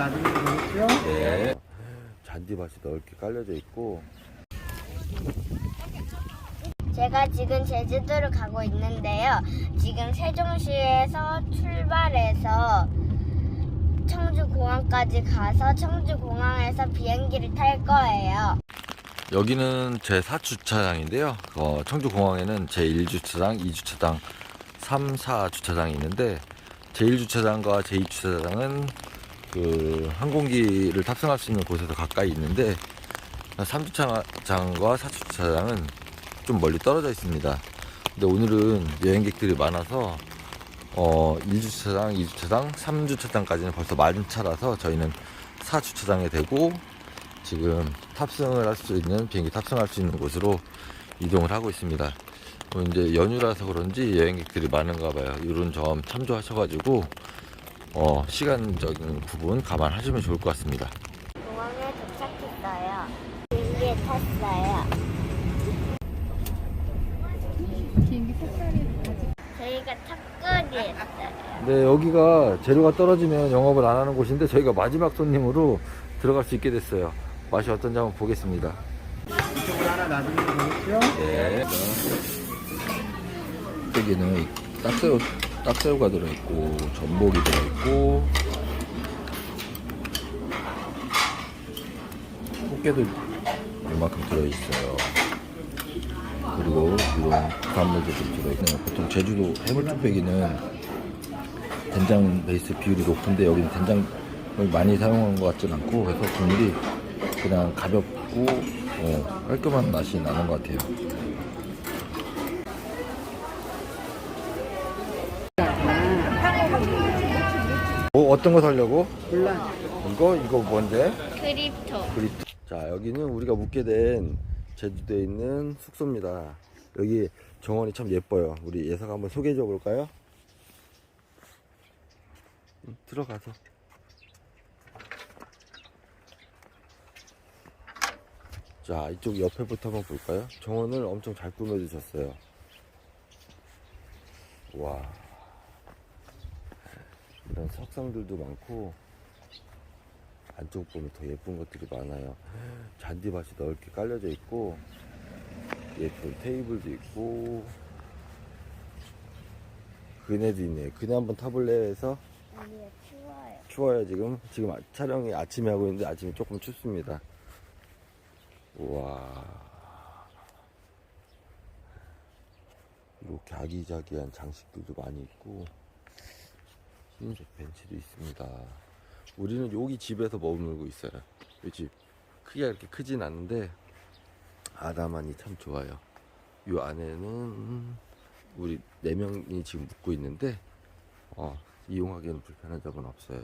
나중에 보겠죠? 네. 잔디밭이 넓게 깔려져 있고 제가 지금 제주도를 가고 있는데요. 지금 세종시에서 출발해서 청주공항까지 가서 청주공항에서 비행기를 탈 거예요. 여기는 제 4주차장인데요. 어, 청주공항에는 제 1주차장, 2주차장, 3, 4주차장이 있는데 제 1주차장과 제 2주차장은 그 항공기를 탑승할 수 있는 곳에서 가까이 있는데 3주차장과 4주차장은 좀 멀리 떨어져 있습니다. 근데 오늘은 여행객들이 많아서 어, 1주차장, 2주차장, 3주차장까지는 벌써 만차라서 저희는 4주차장에 되고 지금 탑승을 할 수 있는 비행기 탑승할 수 있는 곳으로 이동을 하고 있습니다. 어, 이제 연휴라서 그런지 여행객들이 많은가 봐요. 이런 점 참조하셔가지고 어, 시간적인 부분 감안하시면 좋을 것 같습니다. 공항에 도착했어요. 비행기에 탔어요. 저희가 탑걸이했어요. 네, 여기가 재료가 떨어지면 영업을 안 하는 곳인데 저희가 마지막 손님으로 들어갈 수 있게 됐어요. 맛이 어떤지 한번 보겠습니다. 이쪽으로 하나 나중에 보겠죠? 네. 여기는 딱새우, 딱새우가 들어있고, 전복이 들어있고, 꽃게도 이만큼 들어있어요. 그리고 이런 부산물도 좀 들어있네요. 보통 제주도 해물뚝배기는 된장 베이스 비율이 높은데 여기는 된장을 많이 사용한 것 같진 않고 그래서 국물이 그냥 가볍고 어, 깔끔한 맛이 나는 것 같아요. 어떤 거 살려고? 몰라. 이거 이거 뭔데? 크립토. 그리고 자 여기는 우리가 묵게 된 제주도에 있는 숙소입니다. 여기 정원이 참 예뻐요. 우리 예사가 한번 소개해 줘 볼까요? 음, 들어가서. 자 이쪽 옆에부터 한번 볼까요? 정원을 엄청 잘 꾸며 주셨어요. 와 이런 석상들도 많고 안쪽 보면 더 예쁜 것들이 많아요. 잔디밭이 넓게 깔려져 있고 예쁜 테이블도 있고 그네도 있네. 그네 한번 타볼래 해서 아니요, 추워요. 추워요 지금. 지금 아- 촬영이 아침에 하고 있는데 아침이 조금 춥습니다. 우와 이렇게 아기자기한 장식들도 많이 있고 흰색 벤치도 있습니다. 우리는 여기 집에서 머물고 있어요. 이 집 크기가 이렇게 크진 않은데 아담하니 참 좋아요. 이 안에는 우리 네 명이 지금 묵고 있는데 어, 이용하기에는 불편한 점은 없어요.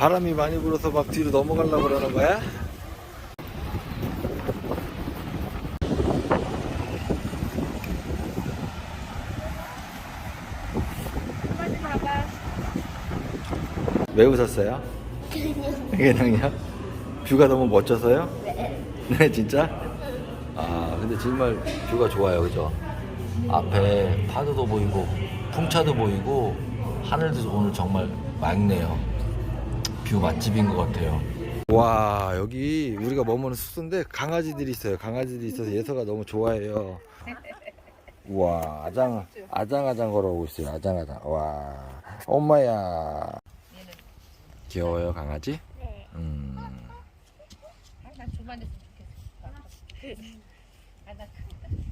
바람이 많이 불어서 막 뒤로 넘어가려고 그러는 거야? 왜 웃었어요? 그냥요? 뷰가 너무 멋져서요? 네. 네, 진짜? 아, 근데 정말 뷰가 좋아요, 그죠? 앞에 파도도 보이고, 풍차도 보이고, 하늘도 오늘 정말 맑네요. 뷰 맛집인 것 같아요. 와, 여기 우리가 머무는 숙소인데 강아지들이 있어요. 강아지들이 있어서 예서가 너무 좋아해요. 와, 아장, 아장아장 걸어오고 있어요. 아장아장. 와, 엄마야. 귀여워요, 강아지? 네. 음. 난 조만했으면 좋겠어. 아, 나 크겠다.